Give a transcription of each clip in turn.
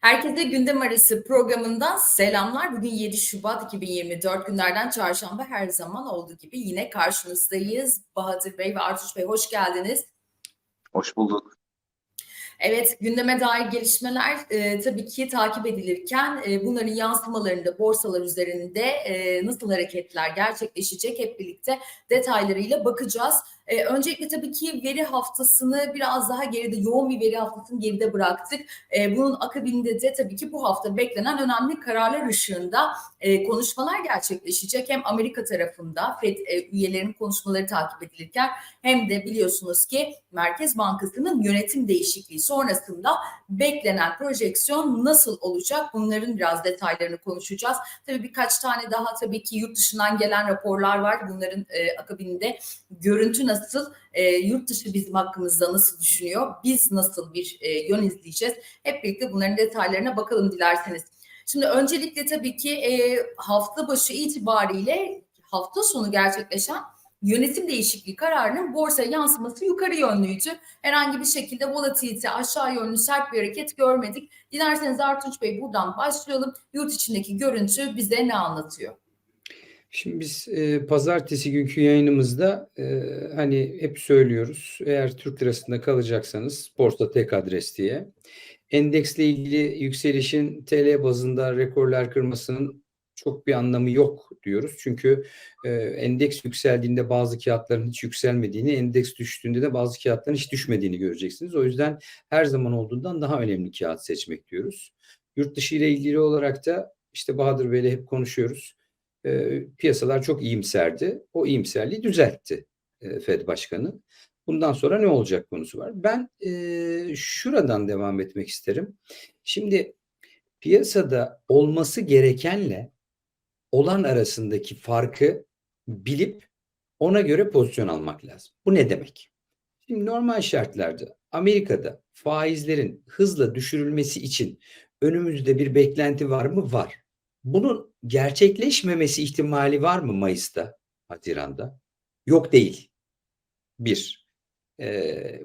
Herkese gündem arası programından selamlar. Bugün 7 Şubat 2024 günlerden çarşamba her zaman olduğu gibi yine karşınızdayız. Bahadır Bey ve Artuş Bey hoş geldiniz. Hoş bulduk. Evet, gündeme dair gelişmeler e, tabii ki takip edilirken e, bunların yansımalarında borsalar üzerinde e, nasıl hareketler gerçekleşecek hep birlikte detaylarıyla bakacağız. E, öncelikle tabii ki veri haftasını biraz daha geride, yoğun bir veri haftasını geride bıraktık. E, bunun akabinde de tabii ki bu hafta beklenen önemli kararlar ışığında e, konuşmalar gerçekleşecek. Hem Amerika tarafında FED e, üyelerinin konuşmaları takip edilirken hem de biliyorsunuz ki Merkez Bankası'nın yönetim değişikliği sonrasında beklenen projeksiyon nasıl olacak? Bunların biraz detaylarını konuşacağız. Tabii birkaç tane daha tabii ki yurt dışından gelen raporlar var. Bunların e, akabinde görüntü nasıl, e, yurt dışı bizim hakkımızda nasıl düşünüyor, biz nasıl bir e, yön izleyeceğiz? Hep birlikte bunların detaylarına bakalım dilerseniz. Şimdi öncelikle tabii ki e, hafta başı itibariyle hafta sonu gerçekleşen yönetim değişikliği kararının borsaya yansıması yukarı yönlüydü. Herhangi bir şekilde volatilite aşağı yönlü sert bir hareket görmedik. Dilerseniz Artunç Bey buradan başlayalım. Yurt içindeki görüntü bize ne anlatıyor? Şimdi biz e, pazartesi günkü yayınımızda e, hani hep söylüyoruz eğer Türk lirasında kalacaksanız borsa tek adres diye endeksle ilgili yükselişin TL bazında rekorlar kırmasının çok bir anlamı yok diyoruz. Çünkü e, endeks yükseldiğinde bazı kağıtların hiç yükselmediğini, endeks düştüğünde de bazı kağıtların hiç düşmediğini göreceksiniz. O yüzden her zaman olduğundan daha önemli kağıt seçmek diyoruz. Yurt dışı ile ilgili olarak da işte Bahadır Bey'le hep konuşuyoruz e, piyasalar çok iyimserdi. O iyimserliği düzeltti e, Fed Başkanı. Bundan sonra ne olacak konusu var. Ben e, şuradan devam etmek isterim. Şimdi piyasada olması gerekenle olan arasındaki farkı bilip ona göre pozisyon almak lazım. Bu ne demek? Şimdi normal şartlarda Amerika'da faizlerin hızla düşürülmesi için önümüzde bir beklenti var mı? Var. Bunun gerçekleşmemesi ihtimali var mı Mayıs'ta, Haziran'da? Yok değil. Bir. Ee,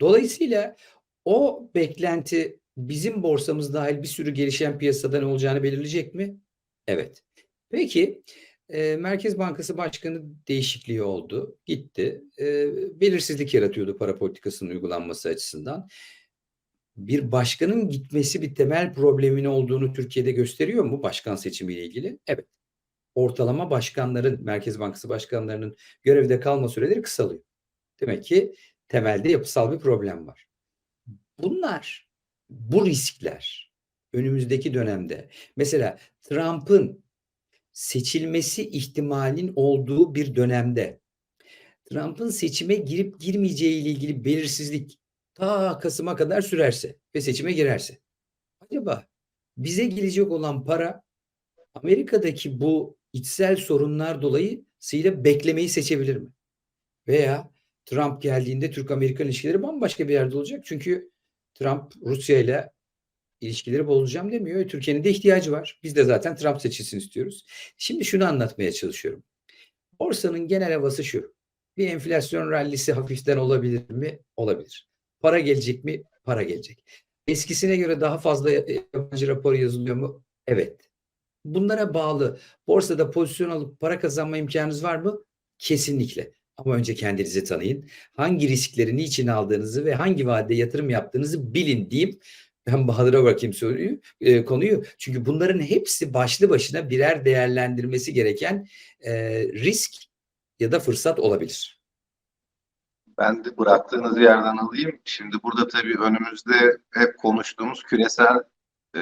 dolayısıyla o beklenti bizim borsamız dahil bir sürü gelişen piyasada ne olacağını belirleyecek mi? Evet. Peki e, Merkez Bankası Başkanı değişikliği oldu, gitti. E, belirsizlik yaratıyordu para politikasının uygulanması açısından bir başkanın gitmesi bir temel problemin olduğunu Türkiye'de gösteriyor mu başkan seçimiyle ilgili? Evet. Ortalama başkanların, Merkez Bankası başkanlarının görevde kalma süreleri kısalıyor. Demek ki temelde yapısal bir problem var. Bunlar, bu riskler önümüzdeki dönemde mesela Trump'ın seçilmesi ihtimalin olduğu bir dönemde Trump'ın seçime girip girmeyeceği ile ilgili belirsizlik ta Kasım'a kadar sürerse ve seçime girerse acaba bize gelecek olan para Amerika'daki bu içsel sorunlar dolayısıyla beklemeyi seçebilir mi? Veya Trump geldiğinde Türk-Amerikan ilişkileri bambaşka bir yerde olacak. Çünkü Trump Rusya ile ilişkileri bozacağım demiyor. Türkiye'nin de ihtiyacı var. Biz de zaten Trump seçilsin istiyoruz. Şimdi şunu anlatmaya çalışıyorum. Borsanın genel havası şu. Bir enflasyon rallisi hafiften olabilir mi? Olabilir. Para gelecek mi? Para gelecek. Eskisine göre daha fazla yabancı rapor yazılıyor mu? Evet. Bunlara bağlı borsada pozisyon alıp para kazanma imkanınız var mı? Kesinlikle. Ama önce kendinizi tanıyın. Hangi riskleri niçin aldığınızı ve hangi vadede yatırım yaptığınızı bilin diyeyim. Ben Bahadır'a bırakayım soruyu, e, konuyu. Çünkü bunların hepsi başlı başına birer değerlendirmesi gereken e, risk ya da fırsat olabilir. Ben de bıraktığınız yerden alayım. Şimdi burada tabii önümüzde hep konuştuğumuz küresel e,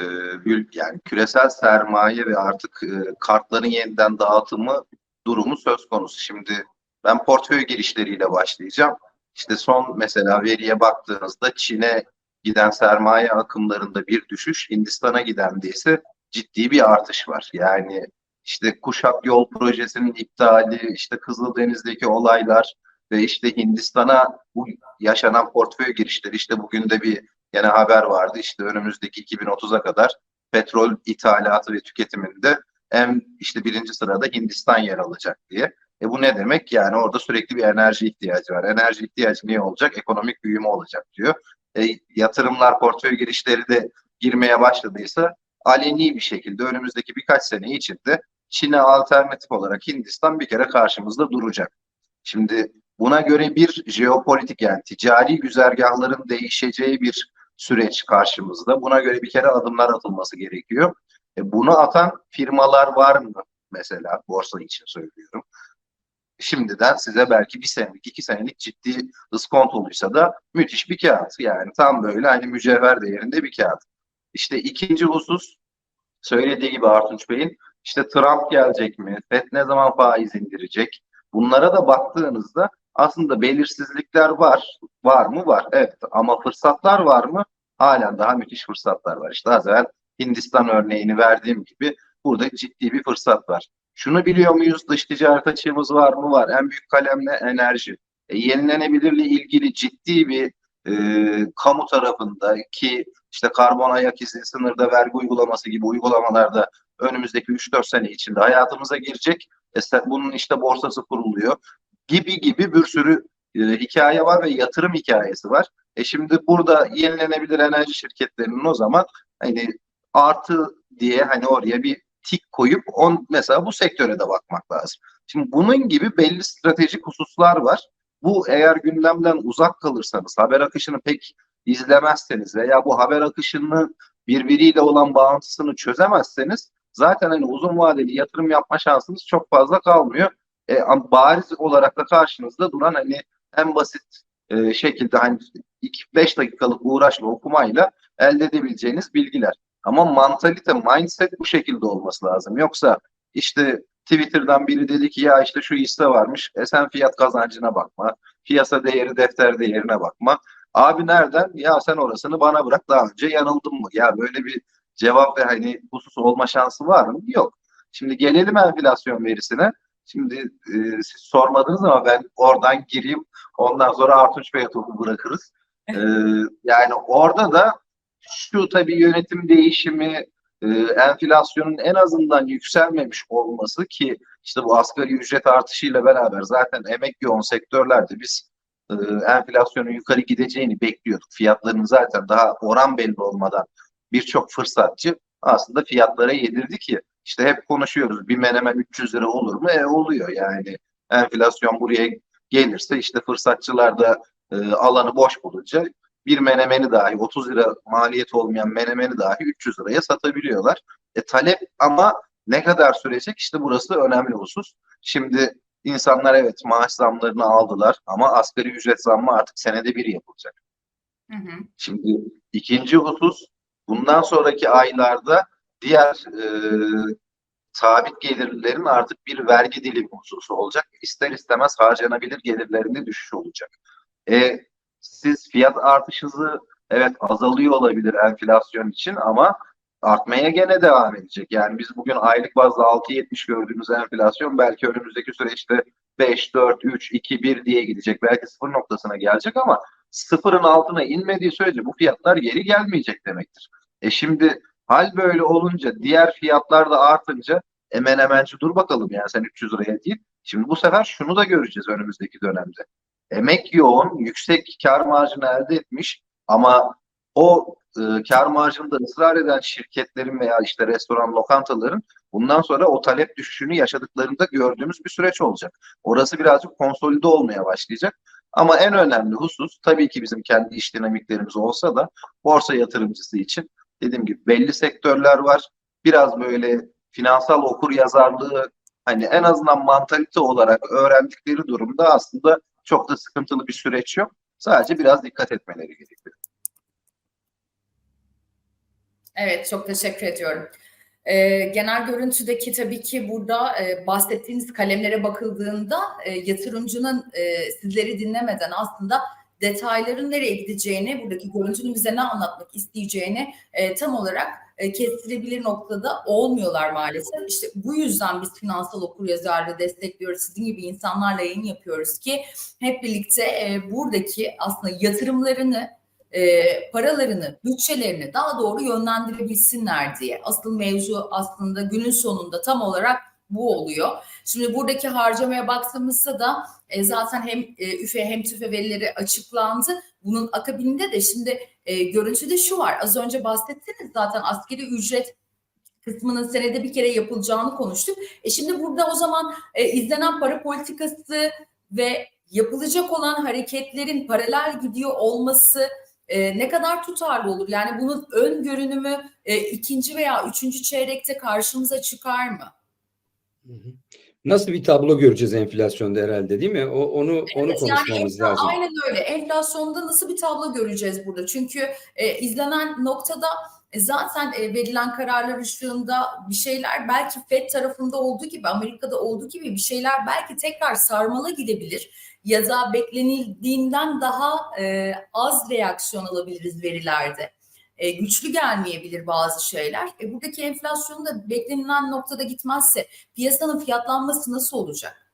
yani küresel sermaye ve artık e, kartların yeniden dağıtımı durumu söz konusu. Şimdi ben portföy girişleriyle başlayacağım. İşte son mesela veriye baktığınızda Çin'e giden sermaye akımlarında bir düşüş, Hindistan'a giden de ise ciddi bir artış var. Yani işte Kuşak Yol Projesi'nin iptali, işte Kızıldeniz'deki olaylar, ve işte Hindistan'a bu yaşanan portföy girişleri işte bugün de bir yine haber vardı işte önümüzdeki 2030'a kadar petrol ithalatı ve tüketiminde en işte birinci sırada Hindistan yer alacak diye. E bu ne demek? Yani orada sürekli bir enerji ihtiyacı var. Enerji ihtiyacı niye olacak? Ekonomik büyüme olacak diyor. E, yatırımlar, portföy girişleri de girmeye başladıysa aleni bir şekilde önümüzdeki birkaç sene içinde Çin'e alternatif olarak Hindistan bir kere karşımızda duracak. Şimdi buna göre bir jeopolitik yani ticari güzergahların değişeceği bir süreç karşımızda. Buna göre bir kere adımlar atılması gerekiyor. E, bunu atan firmalar var mı? Mesela borsa için söylüyorum. Şimdiden size belki bir senelik, iki senelik ciddi iskontoluysa da müthiş bir kağıt. Yani tam böyle hani mücevher değerinde bir kağıt. İşte ikinci husus söylediği gibi Artunç Bey'in işte Trump gelecek mi? FED ne zaman faiz indirecek? Bunlara da baktığınızda aslında belirsizlikler var. Var mı? Var. Evet. Ama fırsatlar var mı? Halen daha müthiş fırsatlar var. İşte az evvel Hindistan örneğini verdiğim gibi burada ciddi bir fırsat var. Şunu biliyor muyuz? Dış ticaret açığımız var mı? Var. En büyük kalemle enerji. E, yenilenebilirle ilgili ciddi bir e, kamu tarafında ki işte karbon ayak izi, sınırda vergi uygulaması gibi uygulamalarda önümüzdeki 3-4 sene içinde hayatımıza girecek. E, bunun işte borsası kuruluyor gibi gibi bir sürü e, hikaye var ve yatırım hikayesi var. E şimdi burada yenilenebilir enerji şirketlerinin o zaman hani artı diye hani oraya bir tik koyup on mesela bu sektöre de bakmak lazım. Şimdi bunun gibi belli stratejik hususlar var. Bu eğer gündemden uzak kalırsanız, haber akışını pek izlemezseniz veya bu haber akışının birbiriyle olan bağıntısını çözemezseniz zaten hani uzun vadeli yatırım yapma şansınız çok fazla kalmıyor. E, bariz olarak da karşınızda duran hani en basit e, şekilde hani 5 dakikalık uğraşla okumayla elde edebileceğiniz bilgiler. Ama mantalite, mindset bu şekilde olması lazım. Yoksa işte Twitter'dan biri dedi ki ya işte şu hisse varmış. E sen fiyat kazancına bakma. Piyasa değeri, defter değerine bakma. Abi nereden? Ya sen orasını bana bırak daha önce yanıldın mı? Ya böyle bir cevap ve hani husus olma şansı var mı? Yok. Şimdi gelelim enflasyon verisine. Şimdi e, siz sormadınız ama ben oradan gireyim. Ondan sonra Artunç Bey'e topu bırakırız. E, yani orada da şu tabii yönetim değişimi, e, enflasyonun en azından yükselmemiş olması ki işte bu asgari ücret artışıyla beraber zaten emek yoğun sektörlerde biz e, enflasyonun yukarı gideceğini bekliyorduk. Fiyatların zaten daha oran belli olmadan birçok fırsatçı aslında fiyatlara yedirdi ki işte hep konuşuyoruz bir menemen 300 lira olur mu? E oluyor yani enflasyon buraya gelirse işte fırsatçılar da e, alanı boş bulunca bir menemeni dahi 30 lira maliyeti olmayan menemeni dahi 300 liraya satabiliyorlar. E talep ama ne kadar sürecek işte burası önemli husus. Şimdi insanlar evet maaş zamlarını aldılar ama asgari ücret zammı artık senede bir yapılacak. Hı hı. Şimdi ikinci husus bundan sonraki aylarda diğer e, sabit gelirlerin artık bir vergi dilimi hususu olacak. İster istemez harcanabilir gelirlerinde düşüş olacak. E, siz fiyat artış hızı evet azalıyor olabilir enflasyon için ama artmaya gene devam edecek. Yani biz bugün aylık bazda 6.70 gördüğümüz enflasyon belki önümüzdeki süreçte 5, 4, 3, 2, 1 diye gidecek. Belki sıfır noktasına gelecek ama sıfırın altına inmediği sürece bu fiyatlar geri gelmeyecek demektir. E şimdi hal böyle olunca diğer fiyatlar da artınca hemen hemenci dur bakalım yani sen 300 liraya değil. Şimdi bu sefer şunu da göreceğiz önümüzdeki dönemde. Emek yoğun, yüksek kar marjını elde etmiş ama o e, kar marjında ısrar eden şirketlerin veya işte restoran, lokantaların bundan sonra o talep düşüşünü yaşadıklarında gördüğümüz bir süreç olacak. Orası birazcık konsolide olmaya başlayacak. Ama en önemli husus tabii ki bizim kendi iş dinamiklerimiz olsa da borsa yatırımcısı için dediğim gibi belli sektörler var. Biraz böyle finansal okur yazarlığı hani en azından mantalite olarak öğrendikleri durumda aslında çok da sıkıntılı bir süreç yok. Sadece biraz dikkat etmeleri gerekiyor. Evet, çok teşekkür ediyorum. Ee, genel görüntüdeki tabii ki burada e, bahsettiğiniz kalemlere bakıldığında e, yatırımcının e, sizleri dinlemeden aslında detayların nereye gideceğini, buradaki görüntünün bize ne anlatmak isteyeceğini e, tam olarak e, kestirebilir noktada olmuyorlar maalesef. İşte bu yüzden biz finansal okuryazarlığı destekliyoruz. Sizin gibi insanlarla yayın yapıyoruz ki hep birlikte e, buradaki aslında yatırımlarını e, paralarını, bütçelerini daha doğru yönlendirebilsinler diye. Asıl mevzu aslında günün sonunda tam olarak bu oluyor. Şimdi buradaki harcamaya baktığımızda da e, zaten hem e, üfe hem tüfe verileri açıklandı. Bunun akabinde de şimdi e, görüntüde şu var. Az önce bahsettiniz zaten askeri ücret kısmının senede bir kere yapılacağını konuştuk. E şimdi burada o zaman e, izlenen para politikası ve yapılacak olan hareketlerin paralel gidiyor olması e, ne kadar tutarlı olur? Yani bunun ön görünümü e, ikinci veya üçüncü çeyrekte karşımıza çıkar mı? Nasıl bir tablo göreceğiz enflasyonda herhalde değil mi? O, onu onu Evet, konuşmamız yani lazım. Aynen öyle. Enflasyonda nasıl bir tablo göreceğiz burada? Çünkü e, izlenen noktada e, zaten e, verilen kararlar ışığında bir şeyler belki FED tarafında olduğu gibi Amerika'da olduğu gibi bir şeyler belki tekrar sarmala gidebilir ya da beklenildiğinden daha e, az reaksiyon alabiliriz verilerde. E, güçlü gelmeyebilir bazı şeyler. E, buradaki enflasyonun da beklenilen noktada gitmezse piyasanın fiyatlanması nasıl olacak?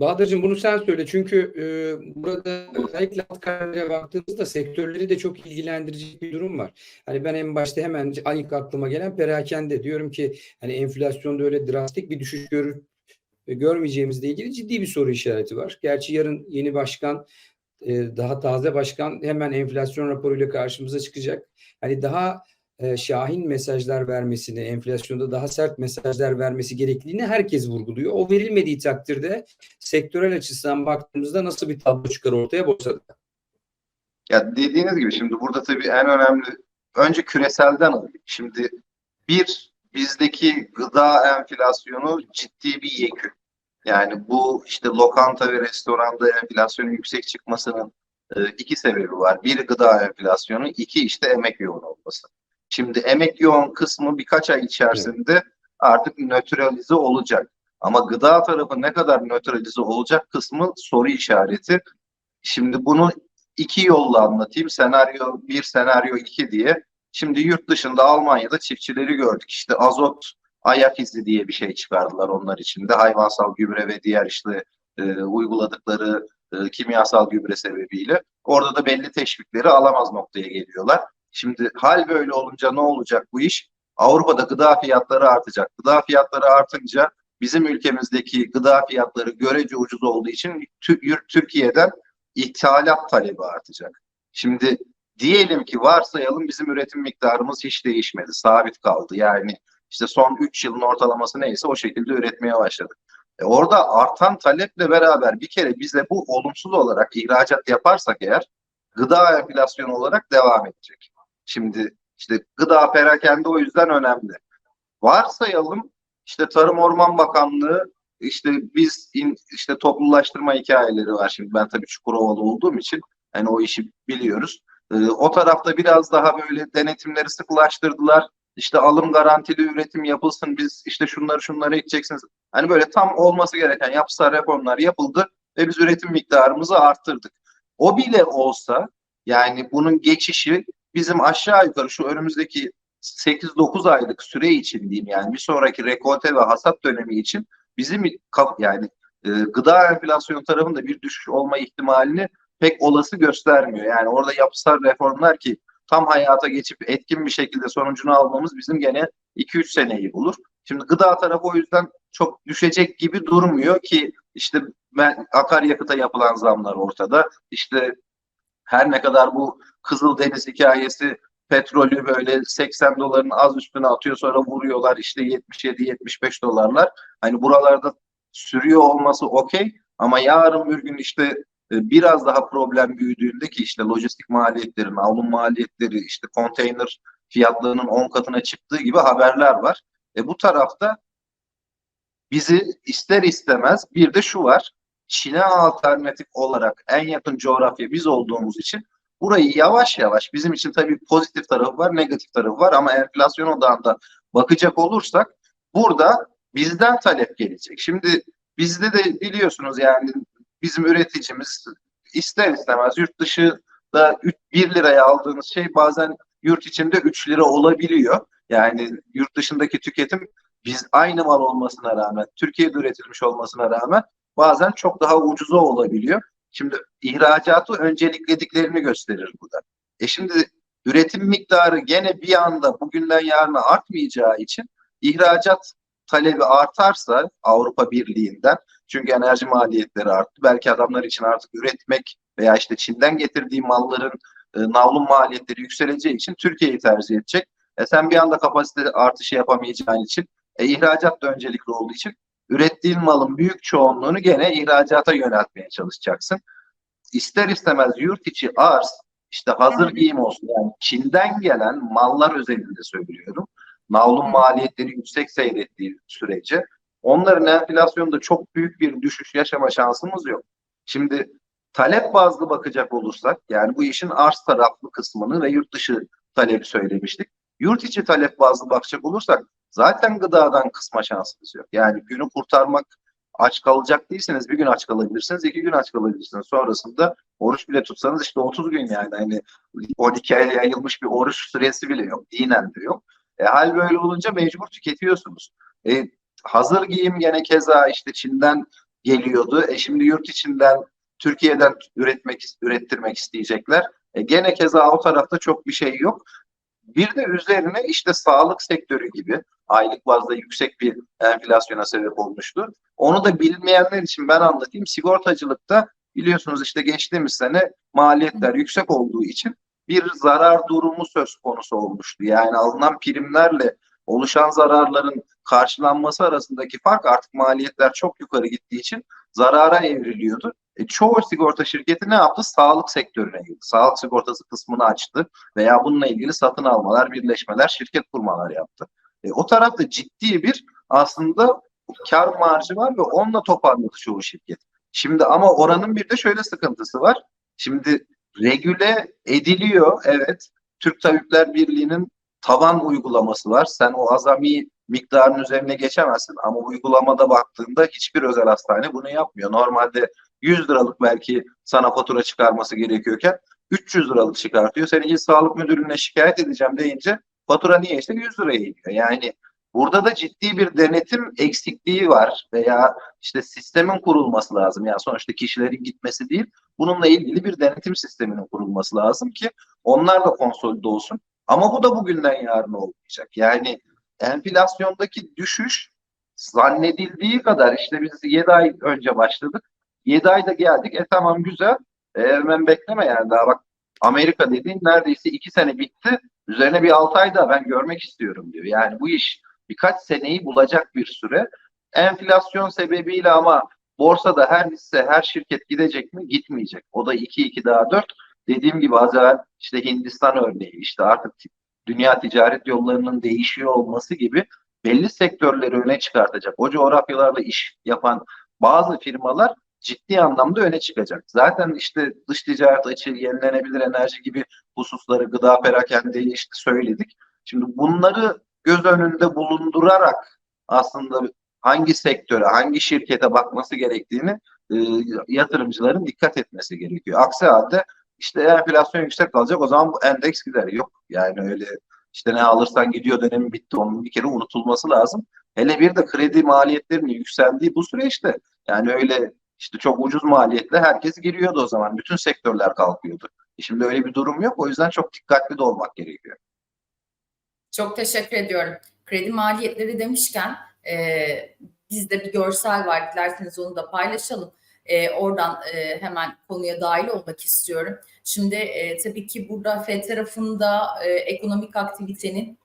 Bahadır'cığım bunu sen söyle. Çünkü e, burada özellikle alt kararlara baktığımızda sektörleri de çok ilgilendirecek bir durum var. Hani ben en başta hemen ilk aklıma gelen perakende diyorum ki hani enflasyonda öyle drastik bir düşüş görür, görmeyeceğimizle ilgili ciddi bir soru işareti var. Gerçi yarın yeni başkan e, daha taze başkan hemen enflasyon raporuyla karşımıza çıkacak. Hani daha e, şahin mesajlar vermesini, enflasyonda daha sert mesajlar vermesi gerekliliğini herkes vurguluyor. O verilmediği takdirde sektörel açısından baktığımızda nasıl bir tablo çıkar ortaya borsada? Ya dediğiniz gibi şimdi burada tabii en önemli önce küreselden alayım. Şimdi bir bizdeki gıda enflasyonu ciddi bir yekün. Yani bu işte lokanta ve restoranda enflasyonun yüksek çıkmasının e, iki sebebi var. Bir gıda enflasyonu, iki işte emek yoğun olması. Şimdi emek yoğun kısmı birkaç ay içerisinde artık nötralize olacak. Ama gıda tarafı ne kadar nötralize olacak kısmı soru işareti. Şimdi bunu iki yolla anlatayım. Senaryo bir, senaryo iki diye. Şimdi yurt dışında Almanya'da çiftçileri gördük. İşte azot ayak izi diye bir şey çıkardılar onlar için de. Hayvansal gübre ve diğer işte e, uyguladıkları e, kimyasal gübre sebebiyle. Orada da belli teşvikleri alamaz noktaya geliyorlar. Şimdi hal böyle olunca ne olacak bu iş? Avrupa'da gıda fiyatları artacak. Gıda fiyatları artınca bizim ülkemizdeki gıda fiyatları görece ucuz olduğu için Türkiye'den ithalat talebi artacak. Şimdi diyelim ki varsayalım bizim üretim miktarımız hiç değişmedi, sabit kaldı. Yani işte son 3 yılın ortalaması neyse o şekilde üretmeye başladık. E orada artan taleple beraber bir kere bize bu olumsuz olarak ihracat yaparsak eğer gıda enflasyonu olarak devam edecek. Şimdi işte gıda perakende o yüzden önemli. Varsayalım işte Tarım Orman Bakanlığı işte biz in, işte toplulaştırma hikayeleri var şimdi ben tabii Çukurovalı olduğum için hani o işi biliyoruz. Ee, o tarafta biraz daha böyle denetimleri sıkılaştırdılar. İşte alım garantili üretim yapılsın biz işte şunları şunları edeceksiniz. Hani böyle tam olması gereken yapısal reformlar yapıldı ve biz üretim miktarımızı arttırdık. O bile olsa yani bunun geçişi bizim aşağı yukarı şu önümüzdeki 8-9 aylık süre için diyeyim yani bir sonraki rekolte ve hasat dönemi için bizim yani e, gıda enflasyonu tarafında bir düşüş olma ihtimalini pek olası göstermiyor. Yani orada yapısal reformlar ki tam hayata geçip etkin bir şekilde sonucunu almamız bizim gene 2-3 seneyi bulur. Şimdi gıda tarafı o yüzden çok düşecek gibi durmuyor ki işte ben akaryakıta yapılan zamlar ortada. İşte her ne kadar bu Kızıldeniz hikayesi petrolü böyle 80 doların az üstüne atıyor sonra vuruyorlar işte 77-75 dolarlar. Hani buralarda sürüyor olması okey ama yarın bir gün işte biraz daha problem büyüdüğünde ki işte lojistik maliyetlerin, alım maliyetleri, işte konteyner fiyatlarının 10 katına çıktığı gibi haberler var. E bu tarafta bizi ister istemez bir de şu var. Çin'e alternatif olarak en yakın coğrafya biz olduğumuz için burayı yavaş yavaş bizim için tabii pozitif tarafı var, negatif tarafı var ama enflasyon odağında bakacak olursak burada bizden talep gelecek. Şimdi bizde de biliyorsunuz yani bizim üreticimiz ister istemez yurt dışı da 1 liraya aldığınız şey bazen yurt içinde 3 lira olabiliyor. Yani yurt dışındaki tüketim biz aynı mal olmasına rağmen, Türkiye'de üretilmiş olmasına rağmen bazen çok daha ucuza olabiliyor. Şimdi ihracatı önceliklediklerini gösterir bu da. E şimdi üretim miktarı gene bir anda bugünden yarına artmayacağı için ihracat talebi artarsa Avrupa Birliği'nden çünkü enerji maliyetleri arttı. Belki adamlar için artık üretmek veya işte Çin'den getirdiği malların e, navlun maliyetleri yükseleceği için Türkiye'yi tercih edecek. E sen bir anda kapasite artışı yapamayacağın için e, ihracat da öncelikli olduğu için ürettiğin malın büyük çoğunluğunu gene ihracata yöneltmeye çalışacaksın. İster istemez yurt içi arz işte hazır giyim olsun yani Çin'den gelen mallar özelinde söylüyorum. Navlun maliyetleri yüksek seyrettiği sürece onların enflasyonda çok büyük bir düşüş yaşama şansımız yok. Şimdi talep bazlı bakacak olursak yani bu işin arz taraflı kısmını ve yurt dışı talebi söylemiştik. Yurt içi talep bazlı bakacak olursak zaten gıdadan kısma şansımız yok. Yani günü kurtarmak aç kalacak değilseniz bir gün aç kalabilirsiniz, iki gün aç kalabilirsiniz. Sonrasında oruç bile tutsanız işte 30 gün yani hani 12 aya yayılmış bir oruç süresi bile yok. Dinen de yok. E, hal böyle olunca mecbur tüketiyorsunuz. E, hazır giyim gene keza işte Çin'den geliyordu. E şimdi yurt içinden Türkiye'den üretmek ürettirmek isteyecekler. E, gene keza o tarafta çok bir şey yok. Bir de üzerine işte sağlık sektörü gibi aylık bazda yüksek bir enflasyona sebep olmuştu. Onu da bilmeyenler için ben anlatayım. Sigortacılıkta biliyorsunuz işte geçtiğimiz sene maliyetler yüksek olduğu için bir zarar durumu söz konusu olmuştu. Yani alınan primlerle oluşan zararların karşılanması arasındaki fark artık maliyetler çok yukarı gittiği için zarara evriliyordu. E, çoğu sigorta şirketi ne yaptı? Sağlık sektörüne girdi. Sağlık sigortası kısmını açtı veya bununla ilgili satın almalar, birleşmeler, şirket kurmalar yaptı. E, o tarafta ciddi bir aslında kar marjı var ve onunla toparladı çoğu şirket. Şimdi ama oranın bir de şöyle sıkıntısı var. Şimdi regüle ediliyor evet. Türk Tabipler Birliği'nin tavan uygulaması var. Sen o azami miktarın üzerine geçemezsin ama uygulamada baktığında hiçbir özel hastane bunu yapmıyor. Normalde 100 liralık belki sana fatura çıkarması gerekiyorken 300 liralık çıkartıyor. Seni il sağlık müdürlüğüne şikayet edeceğim deyince fatura niye işte 100 liraya iniyor. Yani burada da ciddi bir denetim eksikliği var veya işte sistemin kurulması lazım. Yani sonuçta kişilerin gitmesi değil. Bununla ilgili bir denetim sisteminin kurulması lazım ki onlar da konsolide olsun. Ama bu da bugünden yarın olmayacak. Yani enflasyondaki düşüş zannedildiği kadar işte biz 7 ay önce başladık. 7 ayda geldik. E tamam güzel. E, hemen bekleme yani daha bak Amerika dediğin neredeyse 2 sene bitti. Üzerine bir 6 ay daha ben görmek istiyorum diyor. Yani bu iş birkaç seneyi bulacak bir süre. Enflasyon sebebiyle ama borsada her hisse, her şirket gidecek mi? Gitmeyecek. O da 2-2 daha 4. Dediğim gibi az evvel işte Hindistan örneği işte artık dünya ticaret yollarının değişiyor olması gibi belli sektörleri öne çıkartacak. O coğrafyalarla iş yapan bazı firmalar ciddi anlamda öne çıkacak. Zaten işte dış ticaret açığı, yenilenebilir enerji gibi hususları, gıda perakendeyi işte söyledik. Şimdi bunları göz önünde bulundurarak aslında hangi sektöre, hangi şirkete bakması gerektiğini e, yatırımcıların dikkat etmesi gerekiyor. Aksi halde işte enflasyon yüksek kalacak o zaman bu endeks gider. Yok yani öyle işte ne alırsan gidiyor dönemi bitti. Onun bir kere unutulması lazım. Hele bir de kredi maliyetlerinin yükseldiği bu süreçte yani öyle işte çok ucuz maliyetle herkes giriyordu o zaman. Bütün sektörler kalkıyordu. E şimdi öyle bir durum yok. O yüzden çok dikkatli de olmak gerekiyor. Çok teşekkür ediyorum. Kredi maliyetleri demişken e, bizde bir görsel var. Dilerseniz onu da paylaşalım. E, oradan e, hemen konuya dahil olmak istiyorum. Şimdi e, tabii ki burada Fed tarafında ekonomik aktivitenin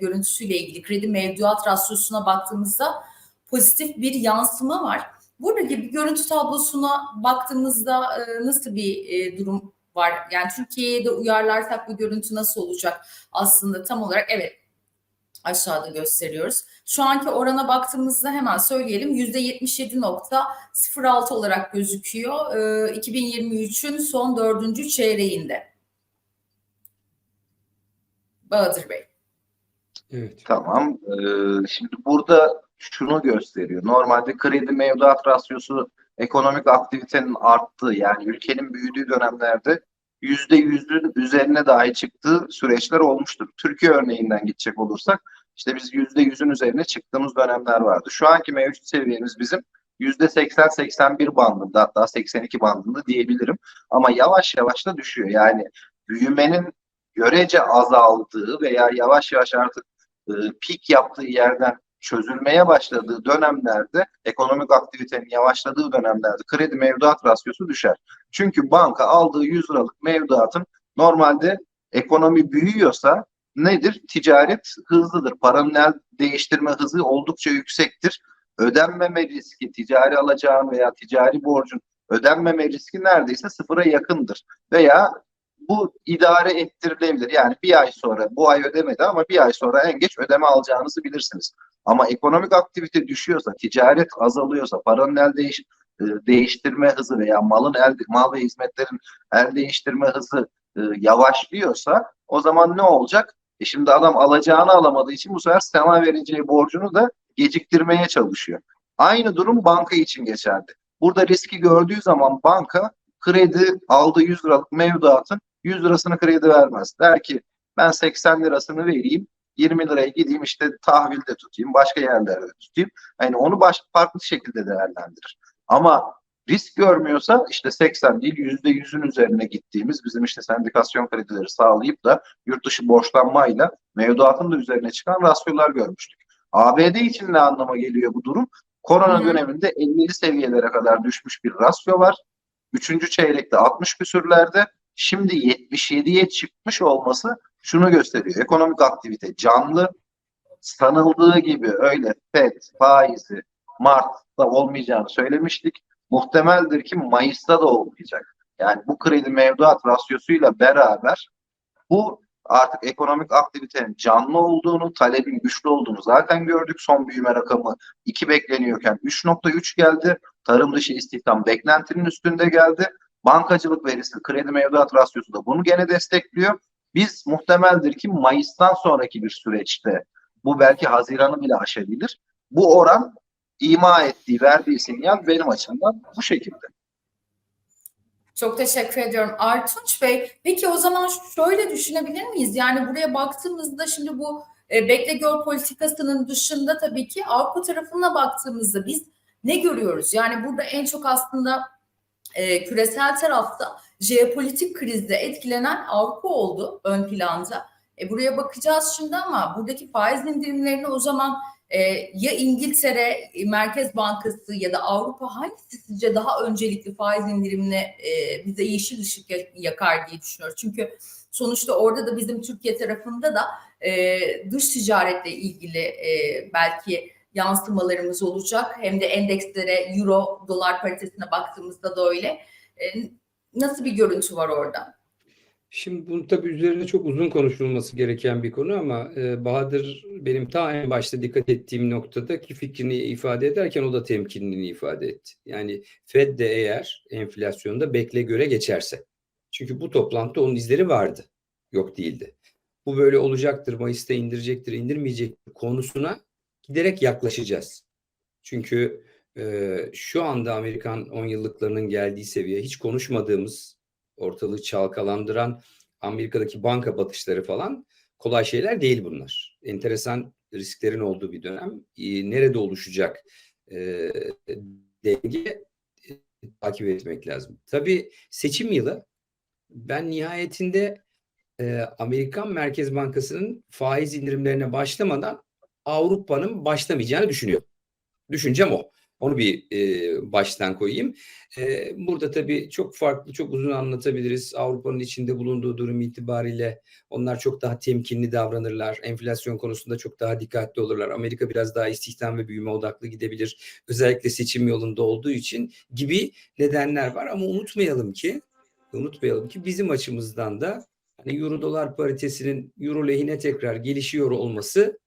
görüntüsüyle ilgili kredi mevduat rasyosuna baktığımızda pozitif bir yansıma var. Buradaki bir görüntü tablosuna baktığımızda nasıl bir durum var? Yani Türkiye'ye de uyarlarsak bu görüntü nasıl olacak? Aslında tam olarak evet aşağıda gösteriyoruz. Şu anki orana baktığımızda hemen söyleyelim %77.06 olarak gözüküyor. E, 2023'ün son dördüncü çeyreğinde. Bahadır Bey. Evet. Tamam. Ee, şimdi burada şunu gösteriyor. Normalde kredi mevduat rasyosu ekonomik aktivitenin arttığı yani ülkenin büyüdüğü dönemlerde yüzde yüzün üzerine dahi çıktığı süreçler olmuştur. Türkiye örneğinden gidecek olursak işte biz yüzde yüzün üzerine çıktığımız dönemler vardı. Şu anki mevcut seviyemiz bizim yüzde 80-81 bandında hatta 82 bandında diyebilirim. Ama yavaş yavaş da düşüyor. Yani büyümenin görece azaldığı veya yavaş yavaş artık e, pik yaptığı yerden çözülmeye başladığı dönemlerde, ekonomik aktivitenin yavaşladığı dönemlerde kredi mevduat rasyosu düşer. Çünkü banka aldığı 100 liralık mevduatın normalde ekonomi büyüyorsa nedir? Ticaret hızlıdır. Paranın el değiştirme hızı oldukça yüksektir. Ödenmeme riski, ticari alacağın veya ticari borcun ödenmeme riski neredeyse sıfıra yakındır. Veya bu idare ettirilebilir. Yani bir ay sonra bu ay ödemedi ama bir ay sonra en geç ödeme alacağınızı bilirsiniz. Ama ekonomik aktivite düşüyorsa, ticaret azalıyorsa, paranın el değiş, e, değiştirme hızı veya malın el, mal ve hizmetlerin el değiştirme hızı e, yavaşlıyorsa o zaman ne olacak? E şimdi adam alacağını alamadığı için bu sefer sana vereceği borcunu da geciktirmeye çalışıyor. Aynı durum banka için geçerli. Burada riski gördüğü zaman banka kredi aldığı 100 liralık mevduatın 100 lirasını kredi vermez. Der ki ben 80 lirasını vereyim 20 liraya gideyim işte tahvilde tutayım başka yerlerde tutayım. Yani onu baş, farklı şekilde değerlendirir. Ama risk görmüyorsa işte 80 değil yüzde yüzün üzerine gittiğimiz bizim işte sendikasyon kredileri sağlayıp da yurt dışı borçlanmayla mevduatın da üzerine çıkan rasyolar görmüştük. ABD için ne anlama geliyor bu durum? Korona Hı. döneminde 50'li seviyelere kadar düşmüş bir rasyo var. Üçüncü çeyrekte 60 küsürlerde şimdi 77'ye çıkmış olması şunu gösteriyor. Ekonomik aktivite canlı sanıldığı gibi öyle FED faizi Mart'ta olmayacağını söylemiştik. Muhtemeldir ki Mayıs'ta da olmayacak. Yani bu kredi mevduat rasyosuyla beraber bu artık ekonomik aktivitenin canlı olduğunu, talebin güçlü olduğunu zaten gördük. Son büyüme rakamı 2 bekleniyorken 3.3 geldi. Tarım dışı istihdam beklentinin üstünde geldi. Bankacılık verisi, kredi mevduat rasyosu da bunu gene destekliyor. Biz muhtemeldir ki Mayıs'tan sonraki bir süreçte bu belki Haziran'ı bile aşabilir. Bu oran ima ettiği, verdiği sinyal benim açımdan bu şekilde. Çok teşekkür ediyorum. Artunç Bey, peki o zaman şöyle düşünebilir miyiz? Yani buraya baktığımızda şimdi bu e, bekle gör politikasının dışında tabii ki Avrupa tarafına baktığımızda biz ne görüyoruz? Yani burada en çok aslında e, küresel tarafta jeopolitik krizde etkilenen Avrupa oldu ön planda. E, buraya bakacağız şimdi ama buradaki faiz indirimlerini o zaman e, ya İngiltere e, Merkez Bankası ya da Avrupa hangisi sizce daha öncelikli faiz indirimine e, bize yeşil ışık ya- yakar diye düşünüyoruz. Çünkü sonuçta orada da bizim Türkiye tarafında da e, dış ticaretle ilgili e, belki yansımalarımız olacak. Hem de endekslere euro dolar paritesine baktığımızda da öyle. E, nasıl bir görüntü var orada? Şimdi bunun tabii üzerine çok uzun konuşulması gereken bir konu ama e, Bahadır benim ta en başta dikkat ettiğim noktadaki fikrini ifade ederken o da temkinini ifade etti. Yani Fed de eğer enflasyonda bekle göre geçerse. Çünkü bu toplantıda onun izleri vardı. Yok değildi. Bu böyle olacaktır, Mayıs'ta indirecektir, indirmeyecektir konusuna giderek yaklaşacağız. Çünkü e, şu anda Amerikan 10 yıllıklarının geldiği seviye hiç konuşmadığımız ortalığı çalkalandıran Amerika'daki banka batışları falan kolay şeyler değil bunlar. Enteresan risklerin olduğu bir dönem. Ee, nerede oluşacak e, denge e, takip etmek lazım. Tabii seçim yılı ben nihayetinde e, Amerikan Merkez Bankası'nın faiz indirimlerine başlamadan Avrupa'nın başlamayacağını düşünüyorum. Düşüncem o. Onu bir e, baştan koyayım. E, burada tabii çok farklı, çok uzun anlatabiliriz. Avrupa'nın içinde bulunduğu durum itibariyle onlar çok daha temkinli davranırlar. Enflasyon konusunda çok daha dikkatli olurlar. Amerika biraz daha istihdam ve büyüme odaklı gidebilir. Özellikle seçim yolunda olduğu için gibi nedenler var. Ama unutmayalım ki, unutmayalım ki bizim açımızdan da hani euro dolar paritesinin euro lehine tekrar gelişiyor olması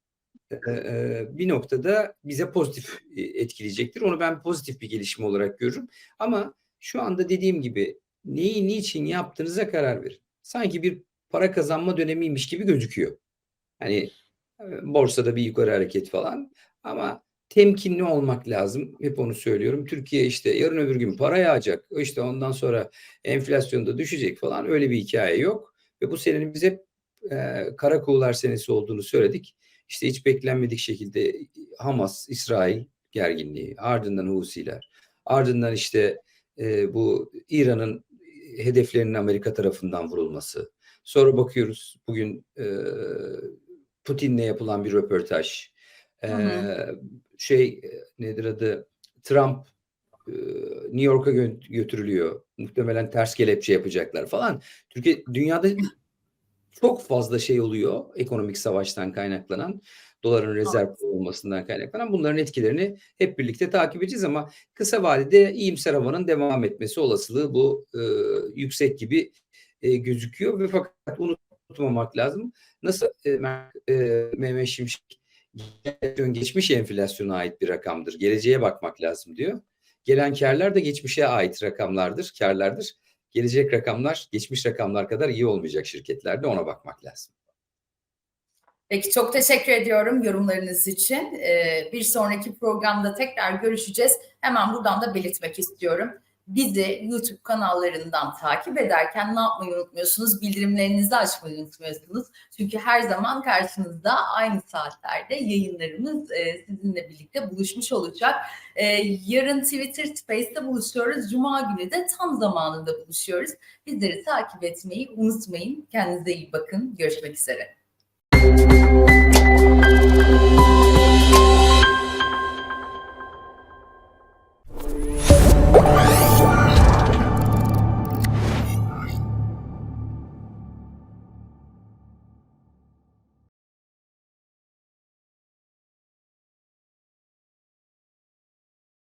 bir noktada bize pozitif e, etkileyecektir. Onu ben pozitif bir gelişme olarak görürüm. Ama şu anda dediğim gibi neyi niçin yaptığınıza karar verin. Sanki bir para kazanma dönemiymiş gibi gözüküyor. Hani e, borsada bir yukarı hareket falan ama temkinli olmak lazım. Hep onu söylüyorum. Türkiye işte yarın öbür gün para yağacak. İşte ondan sonra enflasyon da düşecek falan öyle bir hikaye yok. Ve bu senenin biz hep e, kara kuğular senesi olduğunu söyledik. İşte hiç beklenmedik şekilde Hamas, İsrail gerginliği, ardından Husiler, ardından işte e, bu İran'ın hedeflerinin Amerika tarafından vurulması. Sonra bakıyoruz bugün e, Putin'le yapılan bir röportaj. Hı. şey e, nedir adı? Trump e, New York'a gö- götürülüyor. Muhtemelen ters kelepçe yapacaklar falan. Türkiye dünyada çok fazla şey oluyor ekonomik savaştan kaynaklanan, doların rezerv olmasından kaynaklanan. Bunların etkilerini hep birlikte takip edeceğiz ama kısa vadede iyimser havanın devam etmesi olasılığı bu e, yüksek gibi e, gözüküyor ve fakat unutmamak lazım. Nasıl e, e, Mehmet Şimşek geçmiş enflasyona ait bir rakamdır. Geleceğe bakmak lazım diyor. Gelen karlar da geçmişe ait rakamlardır, karlardır. Gelecek rakamlar, geçmiş rakamlar kadar iyi olmayacak şirketlerde ona bakmak lazım. Peki çok teşekkür ediyorum yorumlarınız için. Ee, bir sonraki programda tekrar görüşeceğiz. Hemen buradan da belirtmek istiyorum. Bizi YouTube kanallarından takip ederken ne yapmayı unutmuyorsunuz? Bildirimlerinizi açmayı unutmuyorsunuz. Çünkü her zaman karşınızda aynı saatlerde yayınlarımız e, sizinle birlikte buluşmuş olacak. E, yarın Twitter Space'te buluşuyoruz. Cuma günü de tam zamanında buluşuyoruz. Bizleri takip etmeyi unutmayın. Kendinize iyi bakın. Görüşmek üzere.